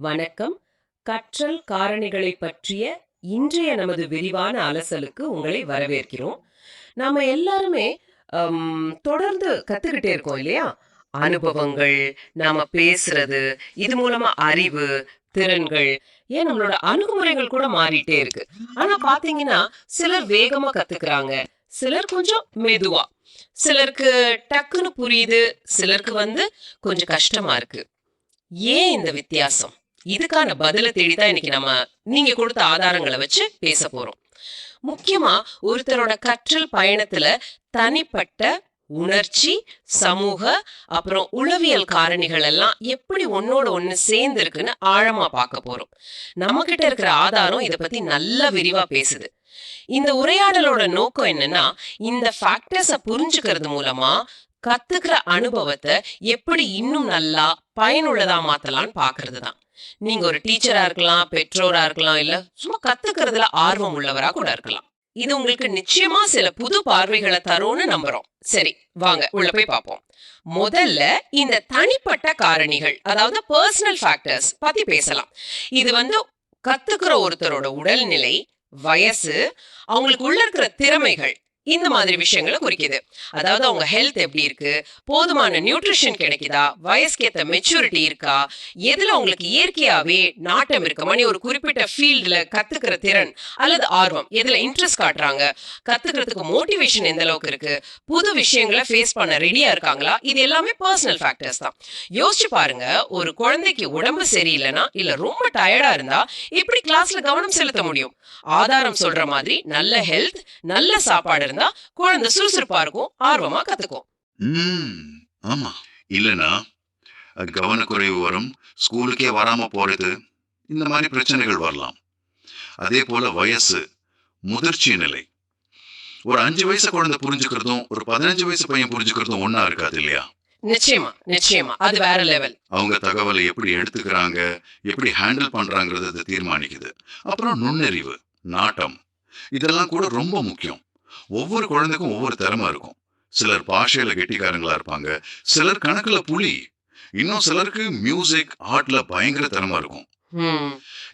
வணக்கம். கற்றல் காரணிகளை பற்றிய இன்றைய நமது விரிவான அலசலுக்கு உங்களை வரவேற்கிறோம். நாம எல்லாருமே ஹம், தொடர்ந்து கத்துக்கிட்டே இருக்கோம் இல்லையா? அனுபவங்கள் நாம பேசுறது இது மூலமா அறிவு திறன்கள் ஏன் நம்மளோட அணுகுமுறைகள் கூட மாறிட்டே இருக்கு. ஆனா பாத்தீங்கன்னா சிலர் வேகமா கத்துக்கிறாங்க. சிலர் கொஞ்சம் மெதுவா. சிலருக்கு டக்குன்னு புரியுது சிலருக்கு வந்து கொஞ்சம் கஷ்டமா இருக்கு. ஏன் இந்த வித்தியாசம்? இதுக்கான பதிலை தேடிதான் இன்னைக்கு நம்ம நீங்க கொடுத்த ஆதாரங்களை வச்சு பேச போறோம். முக்கியமா ஒருத்தரோட கற்றல் பயணத்துல தனிப்பட்ட உணர்ச்சி சமூக அப்புறம் உளவியல் காரணிகள் எல்லாம் எப்படி ஒன்னோட ஒன்னு சேர்ந்து இருக்குன்னு ஆழமா பார்க்க போறோம். நம்ம கிட்ட இருக்கிற ஆதாரம் இத பத்தி நல்ல விரிவா பேசுது. இந்த உரையாடலோட நோக்கம் என்னன்னா இந்த ஃபேக்டர்ஸ புரிஞ்சுக்கிறது மூலமா கத்துக்கிற அனுபவத்தை எப்படி இன்னும் நல்லா பயனுள்ளதா மாத்தலாம்னு பாக்குறது தான் நீங்க ஒரு டீச்சரா இருக்கலாம் பெற்றோரா இருக்கலாம் இல்ல சும்மா கத்துக்கிறதுல ஆர்வம் உள்ளவரா கூட இருக்கலாம். இது உங்களுக்கு நிச்சயமா சில புது பார்வைகளை தரும்னு நம்புறோம். சரி வாங்க உள்ள போய் பார்ப்போம் முதல்ல இந்த தனிப்பட்ட காரணிகள் அதாவது பர்சனல் ஃபேக்டர்ஸ் பத்தி பேசலாம். இது வந்து கத்துக்கிற ஒருத்தரோட உடல்நிலை வயசு அவங்களுக்கு உள்ள இருக்கிற திறமைகள் இந்த மாதிரி விஷயங்களை குறிக்குது. அதாவது அவங்க ஹெல்த் எப்படி இருக்கு? போதுமான நியூட்ரிஷன் கிடைக்குதா? வயசுக்கேத்த மெச்சூரிட்டி இருக்கா? எதுல அவங்களுக்கு இயற்கையாவே நாட்டம் இருக்கு மணி ஒரு குறிப்பிட்ட ஃபீல்டுல கத்துக்கிற திறன் அல்லது ஆர்வம் எதுல இன்ட்ரெஸ்ட் காட்டுறாங்க? கத்துக்கிறதுக்கு மோட்டிவேஷன் எந்த அளவுக்கு இருக்கு? புது விஷயங்களை ஃபேஸ் பண்ண ரெடியா இருக்காங்களா? இது எல்லாமே பர்சனல் ஃபேக்டர்ஸ் தான். யோசிச்சு பாருங்க ஒரு குழந்தைக்கு உடம்பு சரியில்லைன்னா இல்ல ரொம்ப டயர்டா இருந்தா எப்படி கிளாஸ்ல கவனம் செலுத்த முடியும்? ஆதாரம் சொல்ற மாதிரி நல்ல ஹெல்த் நல்ல சாப்பாடு இருந்தா குழந்தை சுறுசுறுப்பா இருக்கும் ஆர்வமா கத்துக்கும். ஆமா. இல்லனா கவனக்குறைவு வரும் ஸ்கூலுக்கே வராம போறது இந்த மாதிரி பிரச்சனைகள் வரலாம். அதே போல வயசு முதிர்ச்சி நிலை. ஒரு அஞ்சு வயசு குழந்தை புரிஞ்சுக்கிறதும் ஒரு பதினஞ்சு வயசு பையன் புரிஞ்சுக்கிறதும் ஒண்ணா இருக்காது இல்லையா? நிச்சயமா நிச்சயமா. அது வேற லெவல் அவங்க தகவலை எப்படி எடுத்துக்கிறாங்க எப்படி ஹேண்டில் பண்றாங்கிறது தீர்மானிக்குது. அப்புறம் நுண்ணறிவு நாட்டம். இதெல்லாம் கூட ரொம்ப முக்கியம். ஒவ்வொரு குழந்தைக்கும் ஒவ்வொரு திறமை இருக்கும். சிலர் பாஷையில கெட்டிக்காரங்களா இருப்பாங்க. சிலர் கணக்குல புலி. இன்னும் சிலருக்கு மியூசிக் ஆர்ட்ல பயங்கர திறமை இருக்கும்.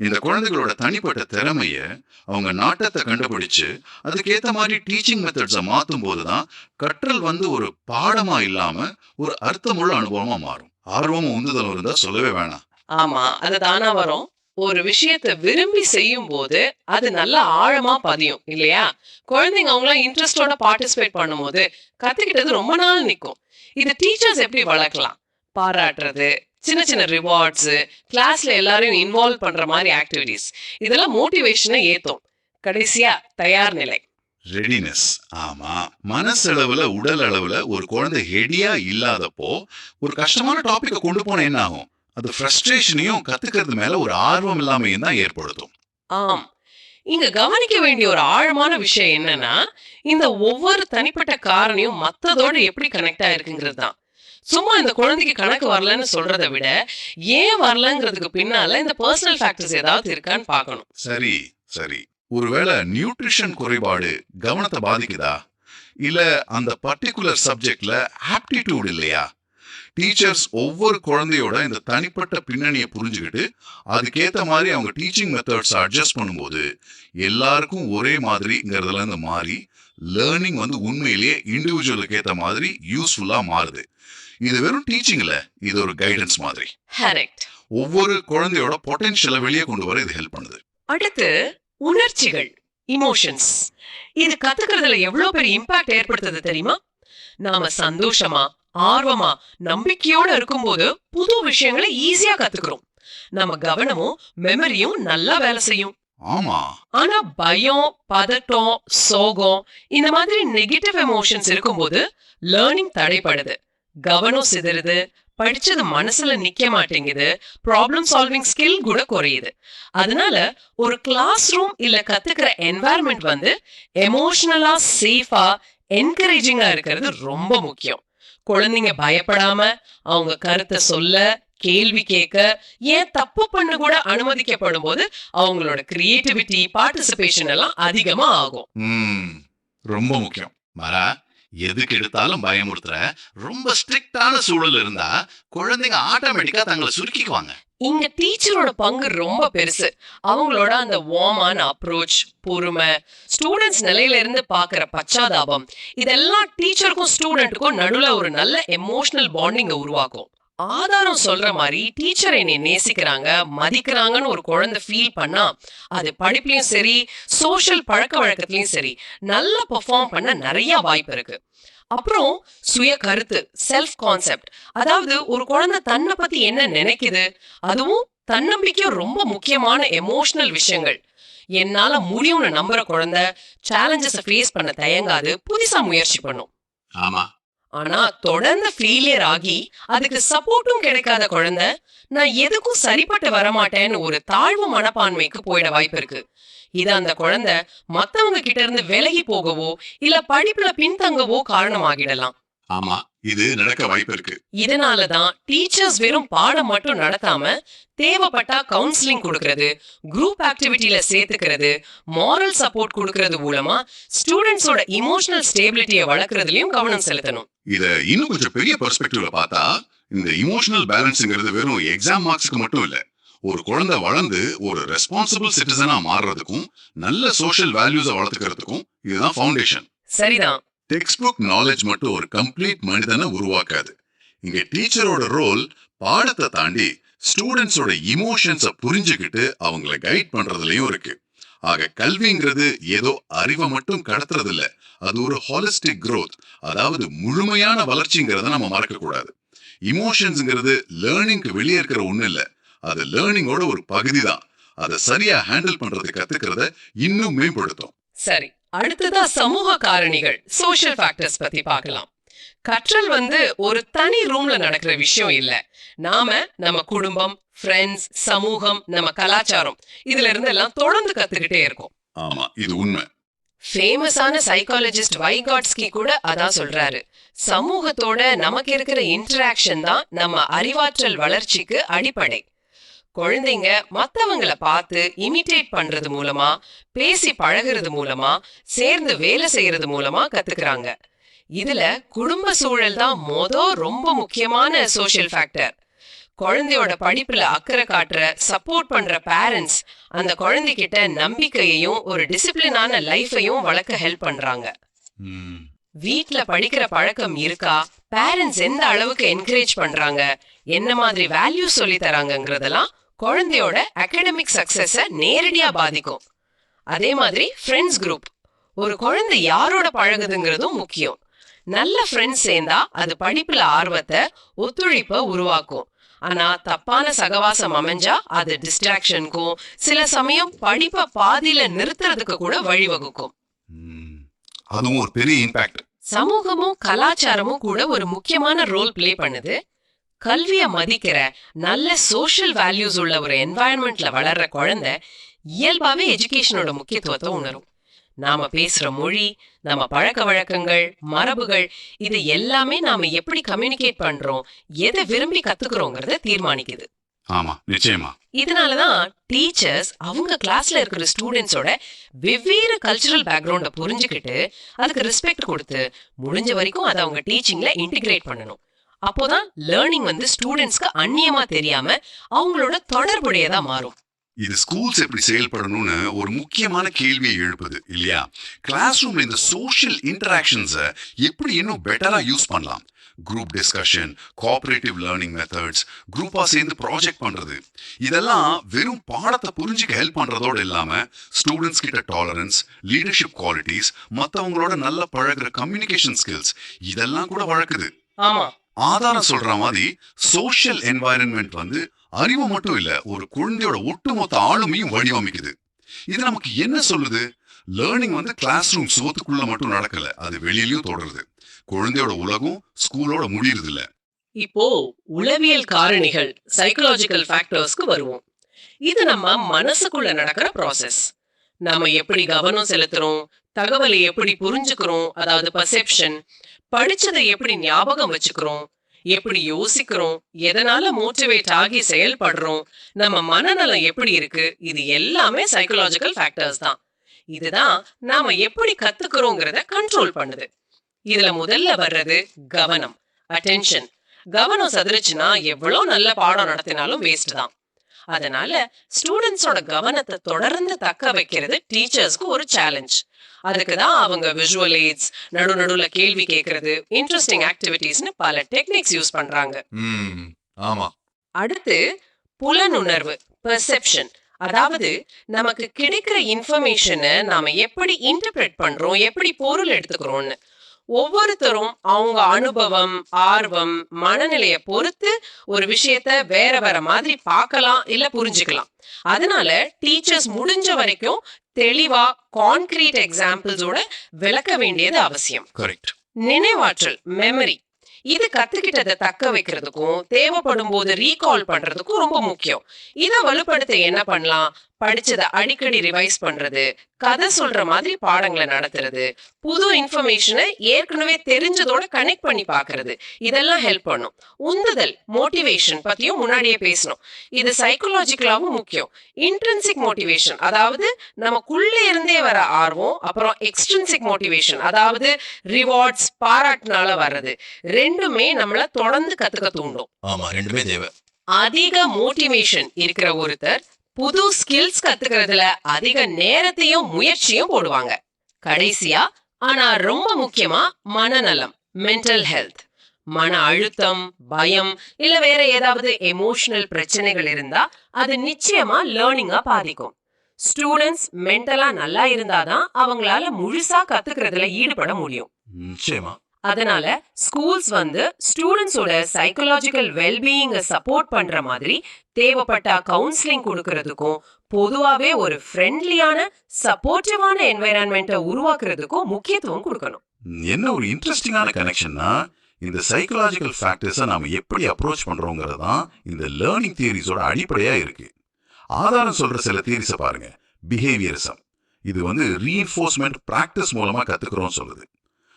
இந்த குழந்தைகளோட தனிப்பட்ட திறமைய அவங்க நாட்டத்தை கண்டுபிடிச்சு அதுக்கேத்த மாதிரி டீச்சிங் மெத்தட்ஸை மாத்தும் போதுதான் கற்றல் வந்து ஒரு பாடமா இல்லாம ஒரு அர்த்தமுள்ள அனுபவமா மாறும். ஆர்வமும் உந்துதலும் இருந்தா சொல்லவே வேணாம். ஆமா அது தானா வரும். ஒரு விஷயத்தை விரும்பி செய்யும் போது அது நல்லா ஆழமா பதியும் இல்லையா? குழந்தைங்க அவங்களாம் இன்ட்ரெஸ்டோட பார்ட்டிசிபேட் பண்ணும்போது கத்துக்கிட்டது ரொம்ப நாள் நிக்கும். இது டீச்சர்ஸ் எப்படி வளர்க்கலாம்? பாராட்டுறது சின்ன சின்ன ரிவார்ட்ஸ் கிளாஸ்ல எல்லாரையும் இன்வால்வ் பண்ற மாதிரி ஆக்டிவிட்டிஸ் இதெல்லாம் மோட்டிவேஷனை ஏத்தும். கடைசியா தயார் நிலை. ரெடினஸ் ஆமா. மனசளவுல உடல் அளவுல ஒரு குழந்தை ஹெடியா இல்லாதப்போ ஒரு கஷ்டமான டாபிக்கை கொண்டு போன என்ன ஆகும்? அது ஃப்ரஸ்ட்ரேஷனையும் கத்துக்கிறது மேல ஒரு ஆர்வம் இல்லாமையும் தான் ஏற்படுத்தும். ஆம். இங்க கவனிக்க வேண்டிய ஒரு ஆழமான விஷயம் என்னன்னா இந்த ஒவ்வொரு தனிப்பட்ட காரணியும் மத்ததோட எப்படி கனெக்ட் ஆயிருக்குங்கிறது தான். சும்மா இந்த குழந்தைக்கு கணக்கு வரலன்னு சொல்றதை விட ஏன் வரலங்கிறதுக்கு பின்னால இந்த பர்சனல் ஃபேக்டர்ஸ் ஏதாவது இருக்கான்னு பார்க்கணும். சரி சரி. ஒருவேளை நியூட்ரிஷன் குறைபாடு கவனத்தை பாதிக்குதா? இல்ல அந்த பர்டிகுலர் சப்ஜெக்ட்ல ஆப்டிடியூட் இல்லையா? டீச்சர்ஸ் ஒவ்வொரு குழந்தையோட இந்த தனிப்பட்ட பின்னணியை புரிஞ்சுக்கிட்டு அதுக்கேத்த மாதிரி அவங்க டீச்சிங் மெத்தட்ஸ் அட்ஜஸ்ட் பண்ணும்போது எல்லாருக்கும் ஒரே மாதிரிங்கிறதுல இருந்து மாறி லேர்னிங் வந்து உண்மையிலேயே இண்டிவிஜுவலுக்கு ஏத்த மாதிரி யூஸ்ஃபுல்லா மாறுது. இது வெறும் டீச்சிங் இல்ல இது ஒரு கைடன்ஸ் மாதிரி. ஒவ்வொரு குழந்தையோட பொட்டென்ஷியலை வெளியே கொண்டு வர இது ஹெல்ப் பண்ணுது. அடுத்து உணர்ச்சிகள் இமோஷன்ஸ் இது கத்துக்கிறதுல எவ்வளவு பெரிய இம்பாக்ட் ஏற்படுத்துது தெரியுமா? நாம சந்தோஷமா ஆர்வமா நம்பிக்கையோட இருக்கும்போது புது விஷயங்களை ஈஸியா கத்துக்கிறோம். நம்ம கவனமும் மெமரியும் நல்லா வேலை செய்யும். ஆமா. ஆனா பயம் பதட்டம் சோகம் இந்த மாதிரி நெகட்டிவ் எமோஷன்ஸ் இருக்கும்போது லேர்னிங் தடைப்படுது கவனம் சிதறுது படிச்சது மனசுல நிக்க மாட்டேங்குது ப்ராப்ளம் சால்விங் ஸ்கில் கூட குறையுது. அதனால ஒரு கிளாஸ் ரூம் இல்ல கத்துக்கிற என்வாயர்மெண்ட் வந்து எமோஷனலா சேஃபா என்கரேஜிங்கா இருக்கிறது ரொம்ப முக்கியம். குழந்தைங்க பயப்படாம அவங்க கருத்தை சொல்ல கேள்வி கேட்க ஏன் தப்பு பண்ண கூட அனுமதிக்கப்படும் போது அவங்களோட கிரியேட்டிவிட்டி பார்ட்டிசிபேஷன் எல்லாம் அதிகமா ஆகும். ரொம்ப முக்கியம். மரா எதுக்கு எடுத்தாலும் பயமுறுத்துற. ரொம்ப ஸ்ட்ரிக்டான சூழல் இருந்தா குழந்தைங்க ஆட்டோமேட்டிக்கா தங்களை சுருக்கிக்குவாங்க. இங்க டீச்சரோட பங்கு ரொம்ப பெருசு. அவங்களோட அந்த வார்மான அப்ரோச் பொறுமை ஸ்டூடெண்ட்ஸ் நிலையில இருந்து பாக்குற பச்சாதாபம் இதெல்லாம் டீச்சருக்கும் ஸ்டூடெண்ட்டுக்கும் நடுவுல ஒரு நல்ல எமோஷனல் பாண்டிங்க உருவாக்கும். ஆதாரம் சொல்ற மாதிரி டீச்சர் என்னை நேசிக்கிறாங்க மதிக்கிறாங்கன்னு ஒரு குழந்தை ஃபீல் பண்ணா அது படிப்புலயும் சரி சோஷியல் பழக்க வழக்கத்துலயும் சரி நல்லா பெர்ஃபார்ம் பண்ண நிறைய வாய்ப்பு இருக்கு. அப்புறம் சுய கருத்து செல்ஃப் கான்செப்ட் அதாவது ஒரு குழந்தை தன்னை பத்தி என்ன நினைக்குது அதுவும் தன்னம்பிக்கையும் ரொம்ப முக்கியமான எமோஷனல் விஷயங்கள். என்னால முடியும்னு நம்புற குழந்தை சேலஞ்சஸ ஃபேஸ் பண்ண தயங்காது புதுசா முயற்சி பண்ணும். ஆமா. ஆனா தொடர்ந்து ஃபெயிலியர் ஆகி அதுக்கு சப்போர்ட்டும் கிடைக்காத குழந்தை நான் எதுக்கும் சரிப்பட்டு வரமாட்டேன்னு ஒரு தாழ்வு மனப்பான்மைக்கு போயிட வாய்ப்பு இருக்கு. இது அந்த குழந்தை மத்தவங்க கிட்ட இருந்து விலகி போகவோ இல்ல படிப்புல பின்தங்கவோ காரணமாகிடலாம். ஆமா இது நடக்க வாய்ப்பு இருக்கு. இதனாலதான் டீச்சர்ஸ் வெறும் பாடம் மட்டும் நடத்தாம தேவைப்பட்டா கவுன்சிலிங் கொடுக்கறது குரூப் ஆக்டிவிட்டில சேர்த்துக்கிறது மாரல் சப்போர்ட் கொடுக்கறது மூலமா ஸ்டூடெண்ட்ஸோட இமோஷனல் ஸ்டேபிலிட்டியை வளர்க்கறதுலயும் கவனம் செலுத்தணும். இத இன்னும் கொஞ்சம் பெரிய பெர்ஸ்பெக்டிவ்ல பார்த்தா இந்த இமோஷனல் பேலன்ஸ்ங்கிறது வெறும் எக்ஸாம் மார்க்ஸ்க்கு மட்டும் இல்ல ஒரு குழந்தை வளர்ந்து ஒரு ரெஸ்பான்சிபிள் சிட்டிசனா மாறுறதுக்கும் நல்ல சோஷியல் வேல்யூஸை வளர்த்துக்கிறதுக்கும் இதுதான் ஃபவுண்டேஷன் சரிதான். டெக்ஸ்ட் புக் நாலேஜ் மட்டும் ஒரு கம்ப்ளீட் மனிதனை உருவாக்காது. இங்க டீச்சரோட ரோல் பாடத்தை தாண்டி ஸ்டூடெண்ட்ஸோட இமோஷன்ஸை புரிஞ்சுக்கிட்டு அவங்கள கைட் பண்றதுலயும் இருக்கு. ஆக கல்விங்கிறது ஏதோ அறிவை மட்டும் கடத்துறது இல்ல அது ஒரு ஹாலிஸ்டிக் க்ரோத் அதாவது முழுமையான வளர்ச்சிங்கிறத நம்ம மறக்க கூடாது இமோஷன்ஸ்ங்கிறது லேர்னிங்க்கு வெளியே இருக்கிற ஒண்ணு இல்ல. அது லேர்னிங்கோட ஒரு பகுதி தான் அதை சரியா ஹேண்டில் பண்றது கத்துக்கிறத இன்னும் மேம்படுத்தும். சரி. அடுத்ததா சமூக காரணிகள் சோஷியல் ஃபேக்டர்ஸ் பத்தி பார்க்கலாம். கற்றல் வந்து ஒரு தனி ரூம்ல நடக்கிற விஷயம் இல்ல. நாம நம்ம குடும்பம் ஃப்ரெண்ட்ஸ் சமூகம் நம்ம கலாச்சாரம் இதுல இருந்து எல்லாம் தொடர்ந்து கத்துக்கிட்டே இருக்கோம். ஆமா இது உண்மை. ஃபேமஸான சைக்காலஜிஸ்ட் வைகாட்ஸ்கி கூட அதான் சொல்றாரு. சமூகத்தோட நமக்கு இருக்கிற இன்டராக்ஷன் தான் நம்ம அறிவாற்றல் வளர்ச்சிக்கு அடிப்படை. குழந்தைங்க மத்தவங்கள பார்த்து இமிட்டேட் பண்றது மூலமா பேசி பழகுறது மூலமா சேர்ந்து வேலை செய்யறது மூலமா கத்துக்கிறாங்க. இதுல குடும்ப சூழல் தான் மொத ரொம்ப முக்கியமான சோஷியல் ஃபேக்டர் குழந்தையோட படிப்புல அக்கறை காட்டுற சப்போர்ட் பண்ற பேரண்ட்ஸ் அந்த குழந்தைகிட்ட நம்பிக்கையையும் ஒரு டிசிப்ளினான லைஃபையும் வளர்க்க ஹெல்ப் பண்றாங்க. ம். வீட்ல படிக்கிற பழக்கம் இருக்கா? பேரண்ட்ஸ் எந்த அளவுக்கு என்கரேஜ் பண்றாங்க? என்ன மாதிரி வேல்யூஸ் சொல்லி தராங்கங்கிறதெல்லாம் குழந்தையோட அகாடமிக் சக்சஸ நேரடியா பாதிக்கும். அதே மாதிரி ஃப்ரெண்ட்ஸ் குரூப் ஒரு குழந்தை யாரோட பழகுதுங்கிறதும் முக்கியம். நல்ல ஃப்ரெண்ட்ஸ் சேர்ந்தா அது படிப்புல ஆர்வத்தை ஒத்துழைப்ப உருவாக்கும். ஆனா தப்பான சகவாசம் அமைஞ்சா அது டிஸ்ட்ராக்ஷனுக்கும் சில சமயம் படிப்பை பாதியில நிறுத்துறதுக்கு கூட வழிவகுக்கும். அதுவும் ஒரு பெரிய இம்பாக்ட் சமூகமும் கலாச்சாரமும் கூட ஒரு முக்கியமான ரோல் ப்ளே பண்ணுது. கல்விய மதிக்கிற நல்ல சோஷியல் வேல்யூஸ் உள்ள ஒரு என்வாயன்மெண்ட்ல வளர்ற குழந்தை இயல்பாவே எஜுகேஷனோட முக்கியத்துவத்தை உணரும். நாம பேசுற மொழி நம்ம பழக்க வழக்கங்கள் மரபுகள் இது எல்லாமே நாம எப்படி கம்யூனிகேட் பண்றோம் எதை விரும்பி கத்துக்கிறோங்கிறத தீர்மானிக்குது. ஆமா நிச்சயமா. இதனாலதான் டீச்சர்ஸ் அவங்க கிளாஸ்ல இருக்கிற ஸ்டூடெண்ட்ஸோட வெவ்வேறு கல்ச்சுரல் பேக்ரவுண்ட புரிஞ்சுக்கிட்டு அதுக்கு ரெஸ்பெக்ட் கொடுத்து முடிஞ்ச வரைக்கும் அதை அவங்க டீச்சிங்ல இன்டிகிரேட் பண்ணணும். அப்போதான் லேர்னிங் வந்து ஸ்டூடெண்ட்ஸ்க்கு அந்நியமா தெரியாம அவங்களோட தொடர்புடையதா மாறும். இது ஸ்கூல்ஸ் எப்படி செயல்படணும்னு ஒரு முக்கியமான கேள்வியை எழுப்புது இல்லையா? கிளாஸ் ரூம்ல இந்த சோஷியல் இன்டராக்ஷன்ஸை எப்படி இன்னும் பெட்டரா யூஸ் பண்ணலாம்? Group discussion cooperative learning methods குரூப்பா சேர்ந்து ப்ராஜெக்ட் பண்றது. இதெல்லாம் வெறும் பாடத்தை புரிஞ்சுக்க ஹெல்ப் பண்றதோடு இல்லாம ஸ்டூடெண்ட்ஸ் கிட்ட டாலரன்ஸ் லீடர்ஷிப் குவாலிட்டிஸ் மத்தவங்களோட நல்ல பழகுற கம்யூனிகேஷன் ஸ்கில்ஸ் இதெல்லாம் கூட வழக்குது ஆமா. ஆதாரம் சொல்ற மாதிரி சோஷியல் என்வாயன்மெண்ட் வந்து அறிவு மட்டும் இல்ல ஒரு குழந்தையோட ஒட்டுமொத்த ஆளுமையும் வடிவமைக்குது. இது நமக்கு என்ன சொல்லுது? லேர்னிங் வந்து கிளாஸ் ரூம் சுவத்துக்குள்ள மட்டும் நடக்கல அது வெளியிலயும் தொடருது. குழந்தையோட உலகம் ஸ்கூலோட முடியுறது இல்ல இப்போ உளவியல் காரணிகள் சைக்கலாஜிக்கல் ஃபேக்டர்ஸ்க்கு வருவோம். இது நம்ம மனசுக்குள்ள நடக்கிற ப்ராசஸ் நம்ம எப்படி கவனம் செலுத்துறோம்? தகவலை எப்படி புரிஞ்சுக்கிறோம்? அதாவது பர்செப்ஷன் படிச்சதை எப்படி ஞாபகம் வச்சுக்கிறோம்? எப்படி யோசிக்கிறோம்? எதனால மோட்டிவேட் ஆகி செயல்படுறோம்? நம்ம மனநலம் எப்படி இருக்கு? இது எல்லாமே சைக்கலாஜிக்கல் ஃபேக்டர்ஸ் தான். இதுதான் நாம எப்படி கத்துக்கிறோங்கிறத கண்ட்ரோல் பண்ணுது. இதுல முதல்ல வர்றது கவனம் அட்டென்ஷன் கவனம் சதுரிச்சுன்னா எவ்வளவு நல்ல பாடம் நடத்தினாலும் வேஸ்ட் தான். அதனால ஸ்டூடெண்ட்ஸோட கவனத்தை தொடர்ந்து தக்க வைக்கிறது டீச்சர்ஸ்க்கு ஒரு சேலஞ்ச் அதுக்கு தான் அவங்க விஷுவல் எய்ட்ஸ் நடு நடுவுல கேள்வி கேட்கறது இன்ட்ரெஸ்டிங் ஆக்டிவிட்டீஸ்னு பல டெக்னிக்ஸ் யூஸ் பண்றாங்க. ம் ஆமா. அடுத்து புலனுணர்வு பெர்செப்ஷன் அதாவது நமக்கு கிடைக்கிற இன்ஃபர்மேஷனை நாம எப்படி இன்டர்பிரட் பண்றோம் எப்படி பொருள் எடுத்துக்கிறோம்னு. ஒவ்வொருத்தரும் அவங்க அனுபவம் ஆர்வம் மனநிலையை பொறுத்து ஒரு விஷயத்த வேற வேற மாதிரி பார்க்கலாம் இல்ல புரிஞ்சுக்கலாம். அதனால டீச்சர்ஸ் முடிஞ்ச வரைக்கும் தெளிவா கான்கிரீட் எக்ஸாம்பிள்ஸோட விளக்க வேண்டியது அவசியம். நினைவாற்றல் மெமரி இது கத்துக்கிட்டதை தக்க வைக்கிறதுக்கும் தேவைப்படும் போது ரீகால் பண்றதுக்கும் ரொம்ப முக்கியம். இதை வலுப்படுத்த என்ன பண்ணலாம்? படிச்சதை அடிக்கடி ரிவைஸ் பண்றது கதை சொல்ற மாதிரி பாடங்களை நடத்துறது புது இன்ஃபர்மேஷனை ஏற்கனவே தெரிஞ்சதோட கனெக்ட் பண்ணி பார்க்கிறது இதெல்லாம் ஹெல்ப் பண்ணும். உந்துதல் மோட்டிவேஷன் பத்தியும் முன்னாடியே பேசணும். இது சைக்கலாஜிக்கலாவும் முக்கியம். இன்ட்ரென்சிக் மோட்டிவேஷன் அதாவது நமக்குள்ள இருந்தே வர ஆர்வம் அப்புறம் எக்ஸ்ட்ரின்சிக் மோட்டிவேஷன் அதாவது ரிவார்ட்ஸ் பாராட்டுனால வர்றது. ரெண்டுமே நம்மள தொடர்ந்து கத்துக்க தூண்டும். ஆமா ரெண்டுமே தேவை. அதிக மோட்டிவேஷன் இருக்கிற ஒருத்தர் புது ஸ்கில்ஸ் கத்துக்கிறதுல அதிக நேரத்தையும் முயற்சியும் போடுவாங்க. கடைசியா ஆனா ரொம்ப முக்கியமா மனநலம் மென்டல் ஹெல்த் மன அழுத்தம் பயம் இல்ல வேற ஏதாவது எமோஷனல் பிரச்சனைகள் இருந்தா அது நிச்சயமா லேர்னிங்கா பாதிக்கும். ஸ்டூடெண்ட்ஸ் மென்டலா நல்லா இருந்தாதான் அவங்களால முழுசா கத்துக்கிறதுல ஈடுபட முடியும். நிச்சயமா. அதனால ஸ்கூல்ஸ் வந்து ஸ்டூடெண்ட்ஸோட சைக்கலாஜிக்கல் வெல்பீயிங்கை சப்போர்ட் பண்ற மாதிரி தேவைப்பட்ட கவுன்சிலிங் கொடுக்கறதுக்கும் பொதுவாவே ஒரு ஃப்ரெண்ட்லியான சப்போர்ட்டிவான என்வைரான்மெண்ட்டை உருவாக்குறதுக்கும் முக்கியத்துவம் கொடுக்கணும். என்ன ஒரு இன்ட்ரெஸ்டிங்கான கனெக்ஷன்னா இந்த சைக்கலாஜிக்கல் ஃபேக்டர்ஸை நாம எப்படி அப்ரோச் பண்றோங்கிறது தான் இந்த லேர்னிங் தியரிஸோட அடிப்படையா இருக்கு. ஆதாரம் சொல்ற சில தியரிஸை பாருங்க. பிஹேவியரிசம் இது வந்து ரீஎன்ஃபோர்ஸ்மெண்ட் பிராக்டிஸ் மூலமா கத்துக்கிறோம் சொல்லுது.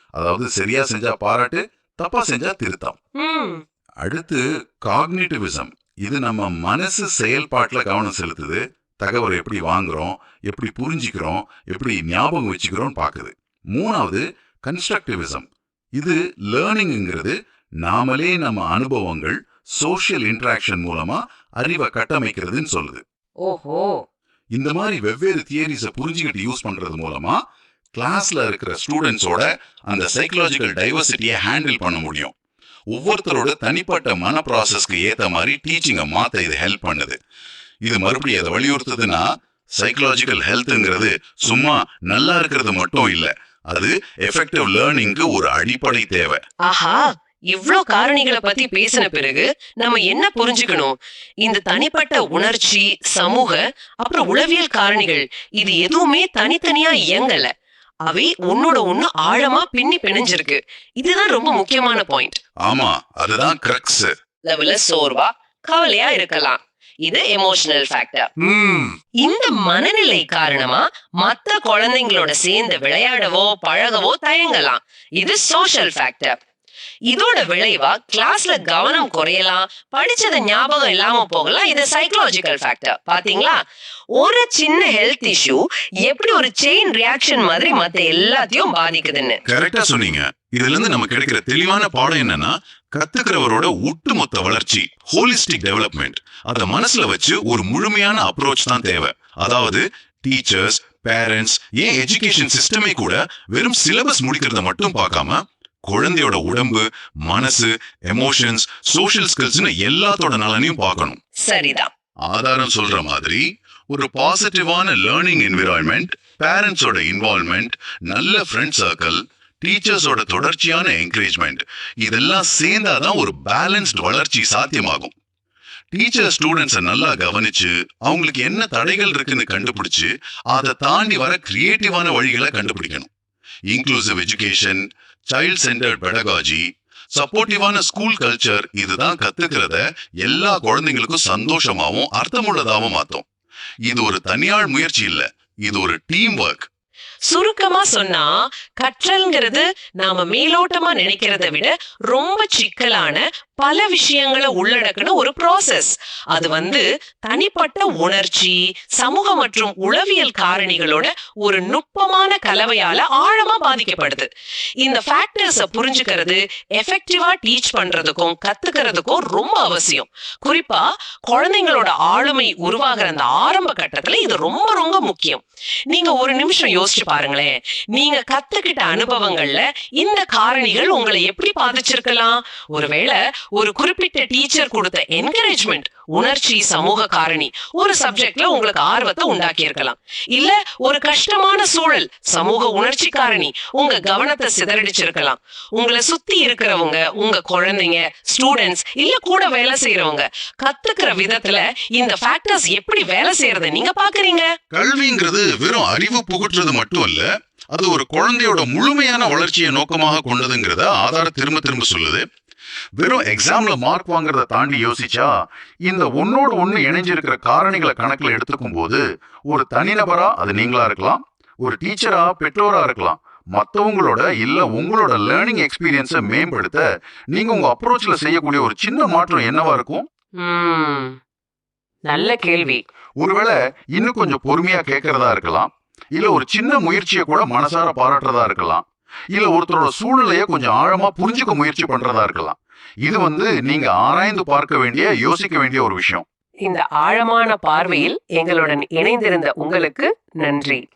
அதாவது சரியா செஞ்சா பாராட்டு தப்பா செஞ்சா திருத்தம். ம். அடுத்து காக்னிட்டிவிசம் இது நம்ம மனசு செயல்பாட்டுல கவனம் செலுத்துது. தகவலை எப்படி வாங்குறோம் எப்படி புரிஞ்சுக்கிறோம் எப்படி ஞாபகம் வச்சுக்கிறோம் பாக்குது. மூணாவது கன்ஸ்ட்ரக்டிவிசம் இது லேர்னிங்ங்கிறது நாமளே நம்ம அனுபவங்கள் சோஷியல் இன்டராக்ஷன் மூலமா அறிவை கட்டமைக்கிறதுன்னு சொல்லுது. ஓஹோ. இந்த மாதிரி வெவ்வேறு தியரிஸை புரிஞ்சுக்கிட்டு யூஸ் பண்றது மூலமா கிளாஸ்ல இருக்கிற ஸ்டூடெண்ட்ஸோட அந்த சைக்கலாஜிக்கல் டைவர்சிட்டியை ஹேண்டில் பண்ண முடியும். ஒவ்வொருத்தரோட தனிப்பட்ட மன ப்ராசஸ்க்கு ஏத்த மாதிரி டீச்சிங்கை மாத்த இது ஹெல்ப் பண்ணுது. இது மறுபடியும் அதை வலியுறுத்துதுன்னா சைக்கலாஜிக்கல் ஹெல்த்துங்கிறது சும்மா நல்லா இருக்கிறது மட்டும் இல்ல அது எஃபெக்டிவ் லேர்னிங்க்கு ஒரு அடிப்படை தேவை. ஆஹா இவ்ளோ காரணிகளை பத்தி பேசின பிறகு நம்ம என்ன புரிஞ்சுக்கணும்? இந்த தனிப்பட்ட உணர்ச்சி சமூக அப்புறம் உளவியல் காரணிகள் இது எதுவுமே தனித்தனியா இயங்கல. அவை உன்னோட ஒண்ணு ஆழமா பின்னி பிணைஞ்சிருக்கு. இதுதான் ரொம்ப முக்கியமான பாயிண்ட் ஆமா அதுதான் கிரக்ஸ் லெவல சோர்வா கவலையா இருக்கலாம். இது எமோஷனல் ஃபேக்டர் இந்த மனநிலை காரணமா மத்த குழந்தைங்களோட சேர்ந்து விளையாடவோ பழகவோ தயங்கலாம். இது சோஷியல் ஃபேக்டர் இதோட விளைவா கிளாஸ்ல கவனம் குறையலாம் படிச்சத ஞாபகம் இல்லாம போகலாம் இது சைக்கலாஜிக்கல் ஃபேக்டர் பாத்தீங்களா? ஒரு சின்ன ஹெல்த் இஷ்யூ எப்படி ஒரு செயின் ரியாக்ஷன் மாதிரி மத்த எல்லாத்தையும் பாதிக்குதுன்னு. கரெக்டா சொன்னீங்க. இதுல இருந்து நமக்கு கிடைக்கிற தெளிவான பாடம் என்னன்னா கத்துக்கிறவரோட ஒட்டுமொத்த வளர்ச்சி ஹோலிஸ்டிக் டெவலப்மெண்ட் அத மனசுல வச்சு ஒரு முழுமையான அப்ரோச் தான் தேவை. அதாவது டீச்சர்ஸ் பேரண்ட்ஸ் ஏன் எஜுகேஷன் சிஸ்டமே கூட வெறும் சிலபஸ் முடிக்கிறத மட்டும் பார்க்காம குழந்தையோட உடம்பு மனசு எமோஷன்ஸ் சோஷியல் ஸ்கில்ஸ்னு எல்லாத்தோட நலனையும் பார்க்கணும். சரிதான். ஆதாரம் சொல்ற மாதிரி ஒரு பாசிட்டிவான லேர்னிங் என்விரான்மெண்ட் பேரண்ட்ஸோட இன்வால்மெண்ட் நல்ல ஃப்ரெண்ட் சர்க்கிள் டீச்சர்ஸோட தொடர்ச்சியான என்கரேஜ்மெண்ட் இதெல்லாம் சேர்ந்தாதான் ஒரு பேலன்ஸ்ட் வளர்ச்சி சாத்தியமாகும். டீச்சர் ஸ்டூடெண்ட்ஸை நல்லா கவனிச்சு அவங்களுக்கு என்ன தடைகள் இருக்குன்னு கண்டுபிடிச்சு அதை தாண்டி வர கிரியேட்டிவான வழிகளை கண்டுபிடிக்கணும். Inclusive education child centred pedagogy சப்போர்ட்டிவான school culture இதுதான் கத்துக்கிறத எல்லா குழந்தைங்களுக்கும் சந்தோஷமாவும் அர்த்தமுள்ளதாவும் மாத்தும். இது ஒரு தனியாள் முயற்சி இல்ல இது ஒரு டீம் ஒர்க் சுருக்கமா சொன்னா கற்றல்ங்கிறது நாம மேலோட்டமா நினைக்கிறத விட ரொம்ப சிக்கலான பல விஷயங்களை உள்ளடக்கின ஒரு ப்ராசஸ் அது வந்து தனிப்பட்ட உணர்ச்சி சமூக மற்றும் உளவியல் காரணிகளோட ஒரு நுட்பமான கலவையால ஆழமா பாதிக்கப்படுது. இந்த ஃபேக்டர்ஸ புரிஞ்சுக்கிறது எஃபெக்டிவா டீச் பண்றதுக்கும் கத்துக்கிறதுக்கும் ரொம்ப அவசியம். குறிப்பா குழந்தைங்களோட ஆளுமை உருவாகிற அந்த ஆரம்ப கட்டத்துல இது ரொம்ப ரொம்ப முக்கியம். நீங்க ஒரு நிமிஷம் யோசிச்சு பாருங்களேன். நீங்க கத்துக்கிட்ட அனுபவங்கள்ல இந்த காரணிகள் உங்களை எப்படி பாதிச்சிருக்கலாம்? ஒருவேளை ஒரு குறிப்பிட்ட டீச்சர் கொடுத்த என்கரேஜ்மெண்ட் உணர்ச்சி சமூக காரணி. ஒரு சப்ஜெக்ட்ல உங்களுக்கு ஆர்வத்தை உண்டாக்கி இருக்கலாம் இல்ல ஒரு கஷ்டமான சூழல் சமூக உணர்ச்சி காரணி. உங்க கவனத்தை சிதறடிச்சிருக்கலாம். உங்களை சுத்தி இருக்கிறவங்க உங்க குழந்தைங்க ஸ்டூடெண்ட்ஸ் இல்ல கூட வேலை செய்யறவங்க கத்துக்கிற விதத்துல இந்த ஃபேக்டர்ஸ் எப்படி வேலை செய்யறத நீங்க பாக்குறீங்க? கல்விங்கிறது வெறும் அறிவு புகட்டுறது மட்டும் இல்ல அது ஒரு குழந்தையோட முழுமையான வளர்ச்சியை நோக்கமாக கொண்டதுங்கிறத ஆதாரம் திரும்ப திரும்ப சொல்லுது. வெறும் எக்ஸாம்ல மார்க் வாங்குறத தாண்டி யோசிச்சா இந்த ஒன்னோட ஒண்ணு இணைஞ்சிருக்கிற காரணிகளை கணக்குல எடுத்துக்கும் போது ஒரு தனிநபரா அது நீங்களா இருக்கலாம் ஒரு டீச்சரா பெற்றோரா இருக்கலாம் மத்தவங்களோட இல்ல உங்களோட லேர்னிங் எக்ஸ்பீரியன்ஸை மேம்படுத்த நீங்க உங்க அப்ரோச்ல செய்யக்கூடிய ஒரு சின்ன மாற்றம் என்னவா இருக்கும்? நல்ல கேள்வி. ஒருவேளை இன்னும் கொஞ்சம் பொறுமையா கேட்கறதா இருக்கலாம் இல்ல ஒரு சின்ன முயற்சியை கூட மனசார பாராட்டுறதா இருக்கலாம் இல்ல ஒருத்தரோட சூழ்நிலைய கொஞ்சம் ஆழமா புரிஞ்சுக்க முயற்சி பண்றதா இருக்கலாம். இது வந்து நீங்க ஆராய்ந்து பார்க்க வேண்டிய யோசிக்க வேண்டிய ஒரு விஷயம். இந்த ஆழமான பார்வையில் எங்களுடன் இணைந்திருந்த உங்களுக்கு நன்றி.